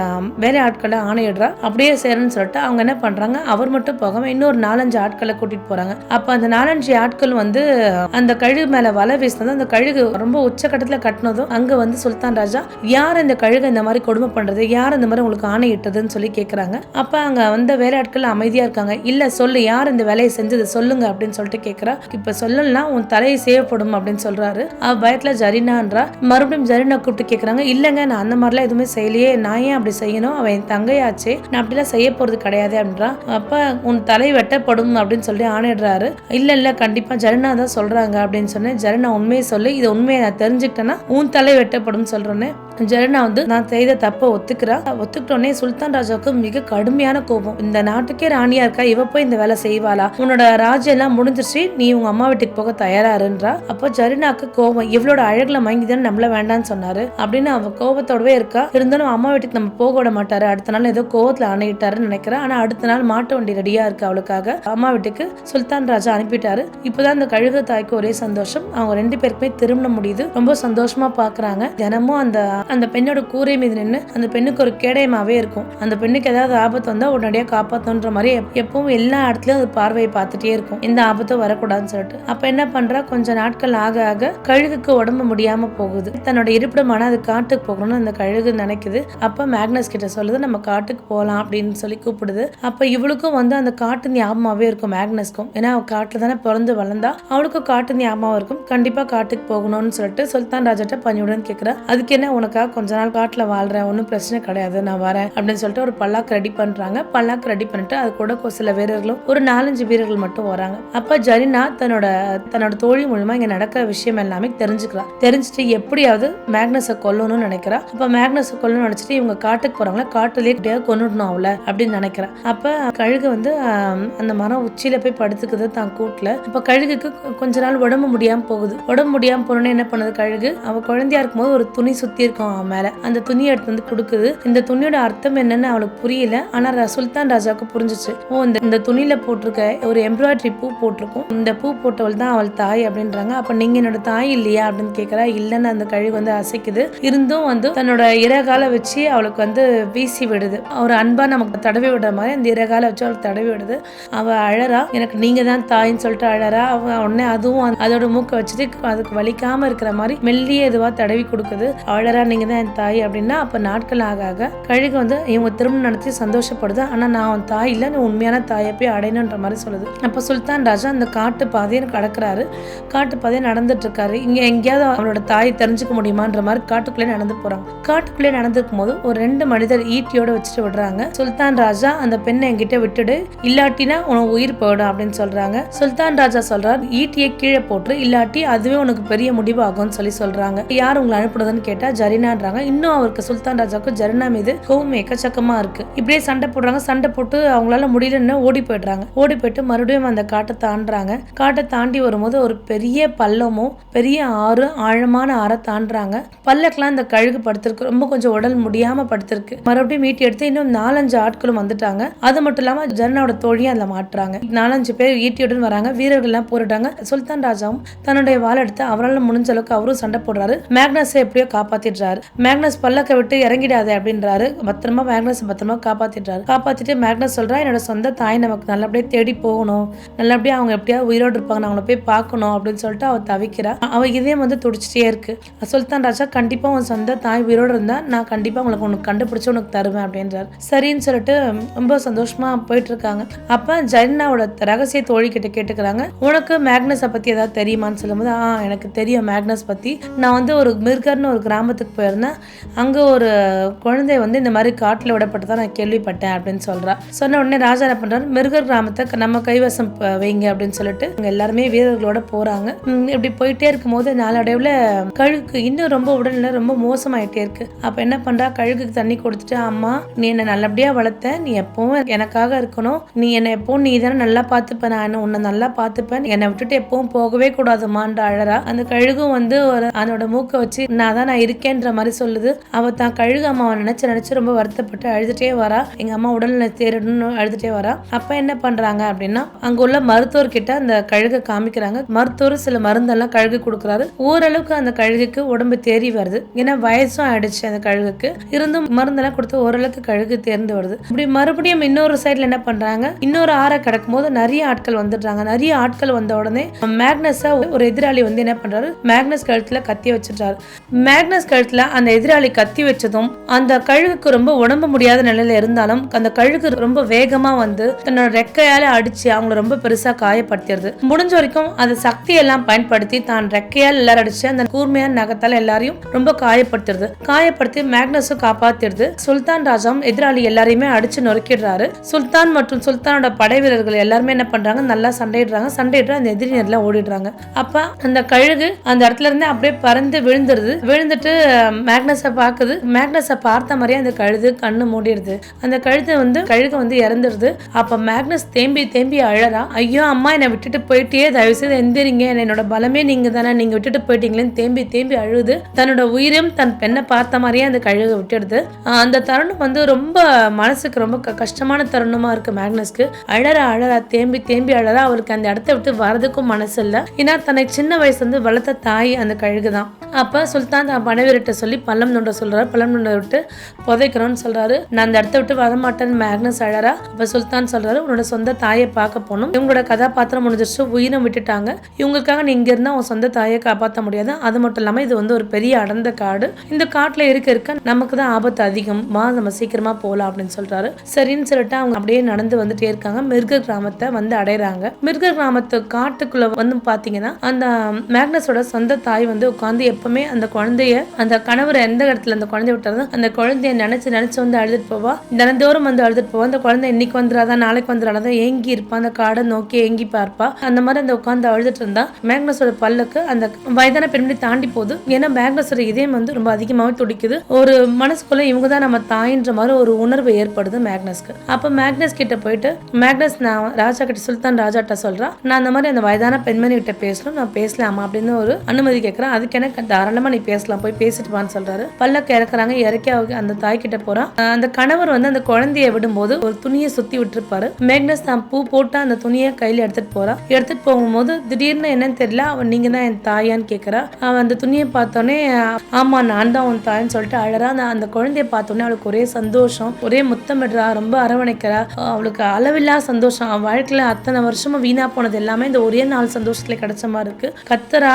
வேலை ஆட்களை ஆணையிடுறா. அப்படியே சேரன்னு சொல்லிட்டு அவங்க என்ன பண்றாங்க? அவர் மட்டும் போகாம இன்னொரு நாலஞ்சு ஆட்களை கூட்டிட்டு போறாங்க. அப்ப அந்த நாலஞ்சு ஆட்கள் வந்து அந்த கழுகு மேல வலை வீசினதும் அந்த கழுகு ரொம்ப கட்டத்தில் கட்டினதும் அங்கே வந்து சுல்தான் ராஜா யார் இந்த கழுகை இந்த மாதிரி கொடுமை பண்ணுறது யார் இந்த மாதிரி உங்களுக்கு ஆணையிட்டதுன்னு சொல்லி கேட்குறாங்க அப்போ அங்கே வந்த வேலையாட்கள் அமைதியாக இருக்காங்க. இல்லை சொல்லு யார் இந்த வேலையை செஞ்சது? சொல்லுங்க அப்படின்னு சொல்லிட்டு கேட்குறா இப்போ சொல்லலனா உன் தலையை சேவப்படும் அப்படின்னு சொல்கிறாரு அவ பயத்தில் ஜரினான்றா மறுபடியும் ஜரினா கூப்பிட்டு கேட்குறாங்க இல்லைங்க நான் அந்த மாதிரிலாம் எதுவுமே செய்யலையே. நான் ஏன் அப்படி செய்யணும்? அவன் என் தங்கையாச்சே. நான் அப்படிலாம் செய்ய போகிறது கிடையாது அப்படின்றா. அப்போ உன் தலை வெட்டப்படும் அப்படின்னு சொல்லி ஆணையிடுறாரு. இல்லை இல்லை கண்டிப்பாக ஜரினா தான் சொல்கிறாங்க அப்படின்னு சொன்னேன். ஜரினா உண்மையை சொல்லு. இது உண்மையை நான் தெரிஞ்சுக்கிட்டேன்னா உன் தலை வெட்டப்படும் சொல்றேன்னு ஜெரனா வந்து நான் செய்த தப்ப ஒத்துக்கிறா? ஒத்துக்கிட்டோன்னே சுல்தான் ராஜாவுக்கு மிக கடுமையான கோபம். இந்த நாட்டுக்கே ராணியா இருக்கா? இவ போய் இந்த வேலை செய்வாளா? உன்னோட ராஜ்யம் எல்லாம் முடிஞ்சிருச்சு நீ உங்க அம்மா வீட்டுக்கு போக தயாராருன்றா? அப்போ ஜெரினாக்கு கோபம் இவளோட அழகுல மயங்கி தானே நம்மள வேண்டாம்னு சொன்னாரு? அப்படின்னு அவ கோபத்தோடவே இருக்கா. இருந்தாலும் அம்மா வீட்டுக்கு நம்ம போக விட மாட்டாரு. அடுத்த நாள் ஏதோ கோவத்துல அணையிட்டாருன்னு நினைக்கிறேன் ஆனா அடுத்த நாள் மாட்டு வண்டி ரெடியா இருக்கு அவளுக்காக. அம்மா வீட்டுக்கு சுல்தான் ராஜா அனுப்பிட்டாரு. இப்போதான் அந்த கழுகு தாய்க்கு ஒரே சந்தோஷம். அவங்க ரெண்டு பேருக்குமே திரும்ப முடியுது. ரொம்ப ரொம்ப சந்தோஷமா பாக்குறாங்க. தினமும் அந்த அந்த பெண்ணோட கூரை மீது நின்று அந்த பெண்ணுக்கு ஒரு கேடயமாவே இருக்கும். அந்த பெண்ணுக்கு ஏதாவது ஆபத்து வந்தா உடனடியாக காப்பாற்றணுன்ற மாதிரி எப்பவும் எல்லா இடத்துலயும் அது பார்வையை பார்த்துட்டே இருக்கும். எந்த ஆபத்தும் வரக்கூடாதுன்னு சொல்லிட்டு. அப்ப என்ன பண்றா? கொஞ்ச நாட்கள் ஆக ஆக கழுகுக்கு உடம்பு முடியாம போகுது. தன்னோட இருப்பிடமான அது காட்டுக்கு போகணும்னு அந்த கழுகு நினைக்குது. அப்ப மேக்னஸ் கிட்ட சொல்லுது நம்ம காட்டுக்கு போகலாம் அப்படின்னு சொல்லி கூப்பிடுது. அப்ப இவளுக்கும் வந்து அந்த காட்டு ஞாபகமாவே இருக்கும் மேக்னஸ்க்கும். ஏன்னா அவ காட்டுல தானே பிறந்து வளர்ந்தா அவளுக்கும் காட்டு ஞாபகம் இருக்கும். கண்டிப்பா காட்டுக்கு போகணும்னு சொல்லிட்டு சுல்தான் ராஜாட்ட பணியுடன் கேட்குறா அதுக்கு என்ன உனக்காக கொஞ்ச நாள் காட்டில் வாழ்கிறேன் ஒன்றும் பிரச்சனை கிடையாது. நான் வரேன். அப்படின்னு சொல்லிட்டு ஒரு பல்லாக்கு ரெடி பண்ணுறாங்க பல்லாக்கு ரெடி பண்ணிட்டு அது கூட சில வீரர்களும் ஒரு நாலஞ்சு வீரர்கள் மட்டும் வராங்க. அப்போ ஜரினா தன்னோட தன்னோட தோழி மூலமா இங்கே நடக்கிற விஷயம் எல்லாமே தெரிஞ்சுக்கிறா. தெரிஞ்சுட்டு எப்படியாவது மேக்னஸை கொல்லணும்னு நினைக்கிறா. அப்போ மேக்னஸை கொல்லணும்னு நினச்சிட்டு இவங்க காட்டுக்கு போகிறாங்களா காட்டுலேயே எப்படியாவது கொண்டுடணும் அவளை அப்படின்னு நினைக்கிறா. அப்போ கழுகு வந்து அந்த மரம் உச்சியில் போய் படுத்துக்குது தான் கூட்டில். இப்போ கழுகுக்கு கொஞ்ச நாள் உடம்பு முடியாமல் போகுது. உடம்பு முடியாமல் போனோன்னே என்ன பண்ணுது? அழகு. அவள் குழந்தையா இருக்கும்போது ஒரு துணி சுத்தி இருக்கும் அவன் மேல. அந்த துணியை எடுத்து வந்து கொடுக்குது. இந்த துணியோட அர்த்தம் என்னன்னு அவளுக்கு புரியல. ஆனா சுல்தான் ராஜாவுக்கு புரிஞ்சுச்சு. ஓ இந்த இந்த துணியில போட்டிருக்க ஒரு எம்ப்ராய்டரி பூ போட்டிருக்கும். இந்த பூ போட்டவள் தான் அவள் தாய் அப்படின்றாங்க. அப்ப நீங்க என்னோட தாய் இல்லையா அப்படின்னு கேக்குறா. இல்லைன்னு அந்த கழுகு வந்து அசைக்குது. இருந்தும் வந்து தன்னோட இறகால வச்சு அவளுக்கு வந்து வீசி விடுது. ஒரு அன்பா நமக்கு தடவி விடுற மாதிரி அந்த இறகால வச்சு அவளுக்கு தடவி விடுது. அவ அழறா. எனக்கு நீங்க தான் தாயின்னு சொல்லிட்டு அழறா. அவள் உடனே அதுவும் அதோட மூக்கை வச்சுட்டு அதுக்கு வலிக்காம இருக்கிற மாதிரி மெல்லிய இதுவா தடவி கொடுக்குது. அவளரா நீங்க தான் என் தாய் அப்படின்னா அப்போ நாட்கள் ஆக ஆக கழுகு வந்து இவங்க திருமணம் நடத்தி சந்தோஷப்படுது. ஆனால் நான் உன் தாய் இல்லை நீ உண்மையான தாயை போய் அடையணுன்ற மாதிரி சொல்லுது. அப்போ சுல்தான் ராஜா அந்த காட்டு பாதையை கடக்கிறாரு. காட்டு பாதையை நடந்துட்டு இருக்காரு. எங்கேயாவது அவளோட தாயை தெரிஞ்சுக்க முடியுமான்ற மாதிரி காட்டுக்குள்ளே நடந்து போறாங்க. காட்டுக்குள்ளே நடந்திருக்கும் போது ஒரு ரெண்டு மனிதர் ஈட்டியோட வச்சுட்டு விடுறாங்க. சுல்தான் ராஜா அந்த பெண்ணை என்கிட்ட விட்டுடு. இல்லாட்டினா உனக்கு உயிர் போயிடும் அப்படின்னு சொல்றாங்க. சுல்தான் ராஜா சொல்கிறார் ஈட்டியை கீழே போட்டு இல்லாட்டி அதுவே உனக்கு பெரிய முடிவாகும்னு சொல்லி சொல்றாங்க. யார் உங்களை அனுப்புனதுன்னு கேட்டா ஜரினான்றாங்க. இன்னும் அவருக்கு சுல்தான் ராஜாவுக்கு ஜரினா மீது கோவம் எக்கச்சக்கமா இருக்கு. இப்படியே சண்டை போடுறாங்க. சண்டை போட்டு அவங்களால முடியலன்னு ஓடி போயிடுறாங்க. ஓடி போயிட்டு மறுபடியும் அந்த காட்டை தாண்டுறாங்க. காட்டை தாண்டி வரும்போது ஒரு பெரிய பள்ளமும் பெரிய ஆறு ஆழமான ஆறை தாண்டுறாங்க. பல்லக்கெல்லாம் இந்த கழுகு படுத்திருக்கு. ரொம்ப கொஞ்சம் உடல் முடியாம படுத்திருக்கு. மறுபடியும் மீட்டி எடுத்து இன்னும் நாலஞ்சு ஆட்களும் வந்துட்டாங்க. அது மட்டும் இல்லாம ஜர்னாவோட தோழியும் அதுல மாட்டுறாங்க. நாலஞ்சு பேர் ஈட்டியுடன் வராங்க. வீரர்கள் எல்லாம் போரிட்டாங்க. சுல்தான் ராஜாவும் தன்னுடைய வாழை எடுத்து அவரால் முடிஞ்ச அளவுக்கு அவரும் சண்டை போடுறாரு. மேக்னஸை எப்படியோ காப்பாத்திடுறாரு. மேக்னஸ் பல்லக்க விட்டு இறங்கிடாது அப்படின்றாரு. பத்திரமா மேக்னஸ் பத்திரமா காப்பாத்திடுறாரு. காப்பாத்திட்டு மேக்னஸ் சொல்றா என்னோட சொந்த தாய் நமக்கு நல்லபடியா தேடி போகணும். நல்லபடியா அவங்க எப்படியாவது உயிரோடு இருப்பாங்க. நான் அவங்கள போய் பார்க்கணும். அப்படின்னு சொல்லிட்டு அவ தவிக்கிறா. அவ இதயம் வந்து துடிச்சிட்டே இருக்கு. சுல்தான் ராஜா கண்டிப்பா உன் சொந்த தாய் உயிரோடு இருந்தா நான் கண்டிப்பா உங்களுக்கு உனக்கு கண்டுபிடிச்சு உனக்கு தருவேன். அப்படின்றாரு. சரின்னு சொல்லிட்டு ரொம்ப சந்தோஷமா போயிட்டு இருக்காங்க. அப்ப ஜெர்னாவோட ரகசிய தோழி கிட்ட கேட்டுக்கிறாங்க. உனக்கு மேக்னஸை பத்தி ஏதாவது தெரியுமான்னு சொல்லும்போது ஆ எனக்கு தெரியும் மேக்னஸ் பத்தி. நான் வந்து ஒரு மிர்கர்னு ஒரு கிராமத்துக்கு போயிருந்தேன். அங்கே ஒரு குழந்தை வந்து இந்த மாதிரி காட்டில் விடப்பட்டதா நான் கேள்விப்பட்டேன் அப்படின்னு சொல்றா. சொன்ன உடனே ராஜா என்ன பண்ணுறாரு மிருகர் கிராமத்தை நம்ம கைவசம் வைங்க அப்படின்னு சொல்லிட்டு அங்கே எல்லாருமே வீரர்களோட போகிறாங்க இப்படி போயிட்டே இருக்கும்போது நாளடைவில் கழுக்கு இன்னும் ரொம்ப உடல்நிலை ரொம்ப மோசமாயிட்டே இருக்கு. அப்போ என்ன பண்ணுறா கழுகுக்கு தண்ணி கொடுத்துட்டு அம்மா நீ என்னை நல்லபடியாக வளர்த்த. நீ எப்பவும் எனக்காக இருக்கணும். நீ என்னை எப்பவும் நீ தானே நல்லா பார்த்துப்ப. நான் உன்னை நல்லா பார்த்துப்பேன். என்னை விட்டுட்டு எப்பவும் போகவே கூடாதுமான்ற அழறா. அந்த கழுகும் வந்து ஒரு அதோட மூக்கை வச்சு நான் தான் நான் இருக்கேன்ற மாதிரி சொல்லுது. அவ தான் கழுகு அம்மாவை நினைச்சு நினைச்சு ரொம்ப வருத்தப்பட்டு அழுதுட்டே வரா. எங்க அம்மா உடல்நிலை தேரணும்னு அழுதுட்டே வரா. அப்ப என்ன பண்றாங்க அப்படின்னா அங்க உள்ள மருத்துவர்கிட்ட அந்த கழுகை காமிக்கிறாங்க. மருத்துவர் சில மருந்தெல்லாம் கழுகு கொடுக்குறாரு. ஓரளவுக்கு அந்த கழுகுக்கு உடம்பு தேறி வருது. ஏன்னா வயசும் ஆயிடுச்சு அந்த கழுகுக்கு. இருந்தும் மருந்தெல்லாம் கொடுத்து ஓரளவுக்கு கழுகு தேர்ந்து வருது. இப்படி மறுபடியும் இன்னொரு சைடுல என்ன பண்றாங்க? இன்னொரு ஆறை கிடக்கும் போது நிறைய ஆட்கள் வந்துடுறாங்க. நிறைய ஆட்கள் வந்த உடனே மேக்னஸா ஒரு எதிராளி வந்து என்ன பண்றாரு? மேக்னஸ் கழுத்துல கத்தி வச்சிட்டார் மேக்னஸ் கழுத்துல அந்த எதிராளி கத்தி வச்சதும் அந்த கழுகுக்கு ரொம்ப உடம்பு முடியாத நிலையில இருந்தாலும் அந்த கழுகு ரொம்ப வேகமா வந்து தன்னோட ரெக்கையால அடிச்சு அவங்கள ரொம்ப பெருசா காயப்படுத்திடுது. முடிஞ்ச வரைக்கும் அந்த சக்தி எல்லாம் பயன்படுத்தி தான் ரெக்கையால் எல்லாரும் அடிச்சு அந்த கூர்மையான நகத்தால எல்லாரையும் ரொம்ப காயப்படுத்திடுது. காயப்படுத்தி மேக்னஸும் காப்பாத்திடுது. சுல்தான் ராஜாவும் எதிராளி எல்லாரையுமே அடிச்சு நொறுக்கிடுறாரு. சுல்தான் மற்றும் சுல்தானோட படை வீரர்கள் எல்லாருமே என்ன பண்றாங்க? நல்லா சண்டையிடுறாங்க. சண்டையிட்டு அந்த எதிரினர்லாம் ஓடிடுறாங்க. அப்ப அந்த கழுகு அந்த இடத்துல இருந்து அப்படியே பறந்து விழுந்துருது. விழுந்துட்டு மேக்னஸை பார்க்குது. மேக்னஸை பார்த்த மாதிரியே அந்த கழுது கண்ணு மூடிடுது. அந்த கழுதை வந்து கழுகு வந்து இறந்துடுது அப்போ மேக்னஸ் தேம்பி தேம்பி அழறா. ஐயோ அம்மா என்னை விட்டுட்டு போயிட்டே தயவு செய்து எந்திரிங்க. என்னோட பலமே நீங்க தானே நீங்க விட்டுட்டு போயிட்டீங்களேன்னு தேம்பி தேம்பி அழுது. தன்னோட உயிரையும் தன் பெண்ணை பார்த்த மாதிரியே அந்த கழுகு விட்டுடுது. அந்த தருணம் வந்து ரொம்ப மனசுக்கு ரொம்ப க- கஷ்டமான தருணமா இருக்கு மேக்னஸ்க்கு. அழற அழற தேம்பி தேம்பி அழற அவருக்கு அந்த இடத்த விட்டு வரதுக்கும் மனசு இல்லை. ஏன்னா தன்னை சின்ன வயசுல இருந்து வளர்த்த தாய் அந்த கழுகு தான் அப்போ சுல்தான் தான் மனைவிட்ட சொல்லி பள்ளம் நோண்ட சொல்றாரு. பள்ளம் நோண்ட விட்டு புதைக்கிறோன்னு சொல்றாரு. நான் அந்த இடத்த விட்டு வரமாட்டேன்னு மேக்னஸ் அழறா. அப்போ சுல்தான் சொல்றாரு உன்னோட சொந்த தாயை பார்க்க போகணும். இவங்களோட கதாபாத்திரம் முடிஞ்சிருச்சு உயிரை விட்டுட்டாங்க. இவங்களுக்காக நீ இங்கே இருந்தால் உன் சொந்த தாயை காப்பாற்ற முடியாது. அது மட்டும் இல்லாமல் இது வந்து ஒரு பெரிய அடர்ந்த காடு. இந்த காட்டில் இருக்க இருக்க நமக்கு தான் ஆபத்து அதிகம் வா நம்ம சீக்கிரமாக போகலாம் அப்படின்னு சொல்றாரு. சரின்னு சொல்லிட்டு அவங்க அப்படியே நடந்து வந்துட்டே இருக்காங்க. மிருக கிராமத்தை வந்து அடையிறாங்க மிருக கிராமத்து காட்டுக்குள்ளே வந்து பார்த்தீங்கன்னா அந்த மேக்னஸோட சொந்த தாய் வந்து உட்காந்து எப்பவுமே அந்த குழந்தைய அந்த கணவர் எந்த இடத்துல அந்த குழந்தைய விட்டாரோ அந்த குழந்தைய நினைச்சு நினைச்சு வந்து அழுதுட்டு போவா. தினந்தோறும் வந்து அழுதுட்டு போவா. அந்த குழந்தை இன்னைக்கு வந்துடாதா நாளைக்கு வந்துடாதா ஏங்கி இருப்பா. அந்த காடை நோக்கி ஏங்கி பார்ப்பா. அந்த மாதிரி அந்த உட்காந்து அழுதுட்டு இருந்தா மேக்னஸோட பல்லுக்கு அந்த வயதான பெண்மணி தாண்டி போகுது. ஏன்னா மேக்னஸோட இதயம் வந்து ரொம்ப அதிகமாகவே துடிக்குது. ஒரு மனசுக்குள்ள இவங்க தான் நம்ம தாயின்ற மாதிரி ஒரு உணர்வு ஏற்படுது மேக்னஸ்க்கு. அப்போ மேக்னஸ் கிட்ட போயிட்டு மேக்னஸ் நான் ராஜா கிட்ட சுல்தான் ராஜாட்ட சொல்றா. நான் அந்த மாதிரி அந்த வயதான பெண்மணி கிட்ட பேசணும் நான் பேசலாமா? அப்படின்னு ஒரு அனுமதி கேட்குறான் அதுக்கு எனக்கு தாராளமாக நீ பேசலாம் போய் பேசிட்டு வான்னு சொல்றாரு. பல்லக்கு இறக்குறாங்க இறக்கி அவங்க அந்த தாய் கிட்ட அந்த கணவர் வந்து அந்த குழந்தைய விடும்போது ஒரு துணியை சுத்தி விட்டுருப்பாரு. மேக்னஸ் தான் பூ போட்டு அந்த துணியை கையில எடுத்துட்டு போகிறான் எடுத்துட்டு போகும்போது திடீர்னு என்னன்னு தெரியல அவன் நீங்க தான் என் தாயான்னு கேட்குறா அவன் அந்த துணியை பார்த்தோன்னே ஆமா நான் தான் உன் தாய்ன்னு சொல்லிட்டு அழறா. அந்த அந்த குழந்தைய பார்த்தோன்னே அவளுக்கு ஒரே சந்தோஷம் ஒரே முத்தமிடுறா ரொம்ப அரவணைக்கிறா. அவளுக்கு அளவில்லா சந்தோஷம். அவன் வாழ்க்கையில அத்தனை வருஷமா வீணா போனது எல்லாமே இந்த ஒரே நாள் சந்தோஷத்துல கிடைச்ச மாதிரி இருக்கு. கத்துறா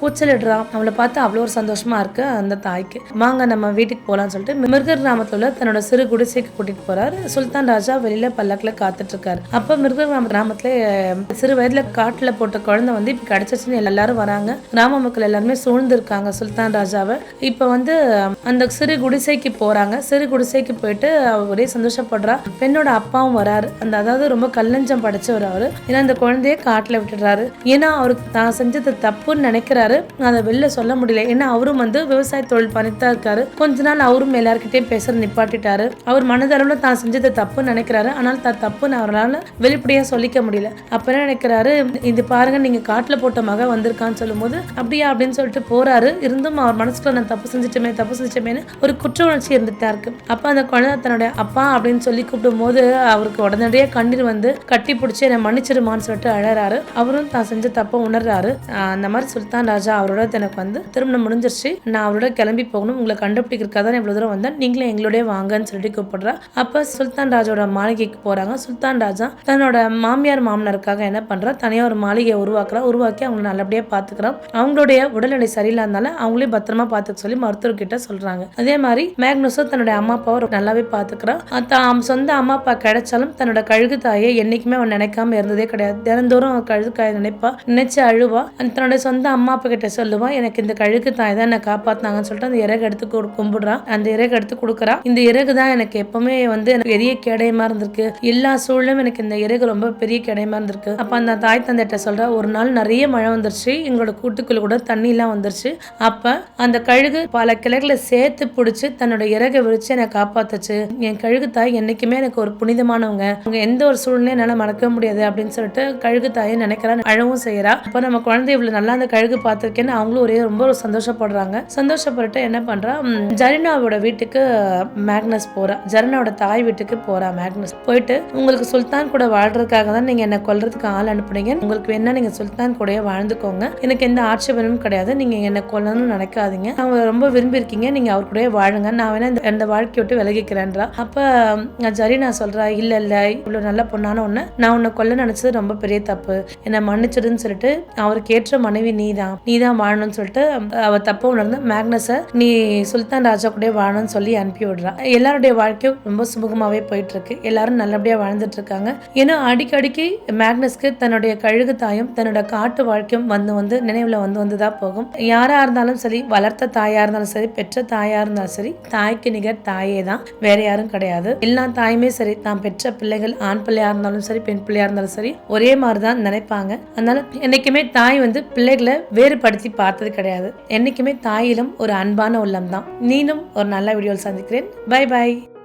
கூச்சல் கூச்சலிடுறா அவளை பார்த்து அவ்வளோ ஒரு சந்தோஷமா இருக்கு அந்த தாய்க்கு. வாங்க நம்ம வீட்டுக்கு போகலான்னு சொல்லிட்டு மிருகர் கிராமத்துல உள்ள தன்னோட சிறு குடிசைக்கு கூட்டிட்டு போறாரு. சுல்தான் ராஜா வெளியில பல்லக்கில் காத்துட்டு இருக்காரு. அப்ப மிருகர் கிராம கிராமத்துல சிறு வயதுல காட்டுல போட்ட குழந்தை வந்து இப்ப கிடைச்சிச்சுன்னு எல்லாரும் வராங்க. கிராம மக்கள் எல்லாருமே சூழ்ந்து இருக்காங்க சுல்தான் ராஜாவை. இப்ப வந்து அந்த சிறு குடிசைக்கு போறாங்க. சிறு குடிசைக்கு போயிட்டு அவ ஒரே சந்தோஷப்படுறா. பெண்ணோட அப்பாவும் வராரு. அந்த அதாவது ரொம்ப கல்லஞ்சம் படைச்சவர் அவரு. ஏன்னா அந்த குழந்தைய காட்டுல விட்டுடுறாரு. ஏன்னா அவருக்கு தான் செஞ்சது தப்புன்னு நினைக்கிறாரு. அதை வெளில சொல்ல முடியல. ஏன்னா அவரும் வந்து விவசாய தொழில் பண்ணிட்டு தான் இருக்காரு. கொஞ்ச நாள் அவரும் எல்லாருக்கிட்டையும் பேசுற நிப்பாட்டிட்டாரு. அவர் மனதளவுல தான் செஞ்சது தப்புன்னு நினைக்கிறாரு. ஆனால் தான் தப்புன்னு அவரால் வெளிப்படையா சொல்லிக்க முடியல. அப்போ என்ன நினைக்கிறாரு? இது பாருங்க நீங்க காட்டுல போட்ட மக வந்திருக்கான்னு சொல்லும்போது அப்படியா? அப்படின்னு சொல்லிட்டு போறாரு. இருந்தும் அவர் மனசுக்குள்ள நான் தப்பு செஞ்சுட்டோமே தப்பு செஞ்சுட்டோமேன்னு ஒரு குற்ற உணர்ச்சி இருந்துட்டா இருக்கு. அப்ப அந்த குழந்தை தன்னுடைய அப்பா அப்படின்னு சொல்லி கூப்பிடும் போது அவருக்கு உடனடியாக கண்ணீர் வந்து கட்டி பிடிச்சி என்னை மன்னிச்சிருமான்னு சொல்லிட்டு அழறாரு. அவரும் தான் செஞ்ச தப்பை உணர்றாரு. அந்த மாதிரி சுல்தான் ராஜா அவர் அவரோட எனக்கு வந்து திருமணம் முடிஞ்சிருச்சு. நான் அவரோட கிளம்பி போகணும். உங்களை கண்டுபிடிக்கிறதுக்காக தான் இவ்வளவு தூரம் வந்தேன். நீங்களும் எங்களோடய வாங்கன்னு சொல்லிட்டு கூப்பிடுறா. அப்போ சுல்தான் ராஜாவோட மாளிகைக்கு போறாங்க. சுல்தான் ராஜா தன்னோட மாமியார் மாமனாருக்காக என்ன பண்றா? தனியா ஒரு மாளிகையை உருவாக்குறா. உருவாக்கி அவங்க நல்லபடியா பாத்துக்கிறா அவங்களுடைய உடல்நிலை சரியில்லாதனால அவங்களையும் பத்திரமா பாத்துக்க சொல்லி மருத்துவர்கிட்ட சொல்றாங்க. அதே மாதிரி மேக்னஸும் தன்னுடைய அம்மா அப்பாவை நல்லாவே பாத்துக்கிறா. தான் சொந்த அம்மா அப்பா கிடைச்சாலும் தன்னோட கழுகு தாயை என்னைக்குமே அவன் நினைக்காம இருந்ததே கிடையாது. தினந்தோறும் அவன் கழுகு தாயை நினைப்பா. நினைச்சு அழுவா. தன்னோட சொந்த அம்மா அப்பா கிட்ட சொல்லுவான் எனக்கு இந்த கழுகு தாய் தான் என்னை காப்பாத்தினாங்கன்னு சொல்லிட்டு அந்த இறகு எடுத்து கொடு- கும்பிடுறான் அந்த இறகு எடுத்து கொடுக்குறா. இந்த இறகு தான் எனக்கு எப்பவுமே வந்து எனக்கு பெரிய கேடயமா இருந்திருக்கு. எல்லா சூழலும் எனக்கு இந்த இறகு ரொம்ப பெரிய கேடயமா இருந்திருக்கு. அப்ப அந்த தாய் தந்தையிட்ட சொல்றா ஒரு நாள் நிறைய மழை வந்துருச்சு. எங்களோட கூட்டுக்குள்ள கூட தண்ணி எல்லாம் வந்துருச்சு. அப்ப அந்த கழுகு பல கிளைகளை சேர்த்து பிடிச்சி தன்னோட இறகை விரிச்சு என்னை காப்பாத்துச்சு. என் கழுகு தாய் என்னைக்குமே எனக்கு ஒரு புனிதமானவங்க. அவங்க எந்த ஒரு சூழ்நிலையும் என்னால மறக்க முடியாது. அப்படின்னு சொல்லிட்டு கழுகு தாயை நினைக்கிறா அழவும் செய்யறா. அப்ப நம்ம குழந்தை இவ்வளவு நல்லா அந்த கழுகு பார்த்திருக்கேன்னு அவங்களும் ஒரே ரொம்ப சந்தோஷப்படுறாங்க. சந்தோஷப்பட்டு என்ன பண்றா? ஜரினாவோட வீட்டுக்கு மேக்னஸ் போறா. ஜரினாவோட தாய் வீட்டுக்கு போறா மேக்னஸ். போயிட்டு உங்களுக்கு சுல்தான் கூட வாழ்றதுக்காக தான் நீங்க என்ன கொல்றதுக்கு ஆள் அனுப்புனீங்க. உங்களுக்கு வேணா நீங்க சுல்தான் கூடயே வாழ்ந்துக்கோங்க. எனக்கு எந்த ஆட்சேபனமும் கிடையாது. நீங்க என்ன கொல்லணும்னு நினைக்காதீங்க. அவங்க ரொம்ப விரும்பி இருக்கீங்க நீங்க அவர் கூடயே வாழுங்க. நான் வேணா இந்த- இந்த வாழ்க்கையை விட்டு விலகிக்கிறேன்றா. அப்ப ஜரினா சொல்றா இல்ல இல்ல. இவ்வளவு நல்ல பொண்ணான ஒண்ணு நான் உன்னை கொல்ல நினைச்சது ரொம்ப பெரிய தப்பு. என்னை மன்னிச்சிடுன்னு சொல்லிட்டு அவருக்கு ஏற்ற மனைவி நீதான். நீதான் வாழணும்னு சொல்லிட்டு அவ தப்பு உணர்ந்து மேக்னஸ நீ சுல்தான் ராஜா கூட வாழணும்னு சொல்லி அனுப்பி விடுறான் எல்லாருடைய வாழ்க்கையும் ரொம்ப சுமூகமாவே போயிட்டு இருக்கு எல்லாரும் நல்லபடியா வாழ்ந்துட்டு இருக்காங்க ஏன்னா அடிக்கடிக்கு மேக்னஸ்க்கு தன்னுடைய கழுகு தாயும் தன்னோட காட்டு வாழ்க்கையும் வந்து வந்து நினைவுல வந்து வந்துதான் போகும். யாரா இருந்தாலும் சரி வளர்த்த தாயா இருந்தாலும் சரி பெற்ற தாயா இருந்தாலும் சரி தாய்க்கு நிகர் தாயே தான். வேற யாரும் கிடையாது. எல்லா தாயுமே சரி தான் பெற்ற பிள்ளைகள் ஆண் பிள்ளையா இருந்தாலும் சரி பெண் பிள்ளையா இருந்தாலும் சரி ஒரே மாதிரி தான் நினைப்பாங்க. அதனால என்னைக்குமே தாய் வந்து பிள்ளைகளை வேறுபடுத்தி பார்த்தது கிடையாது. என்னைக்குமே தாயிலும் ஒரு அன்பான உள்ளம் தான் நீனும் ஒரு நல்ல வீடியோவில் சந்திக்கிறேன். By by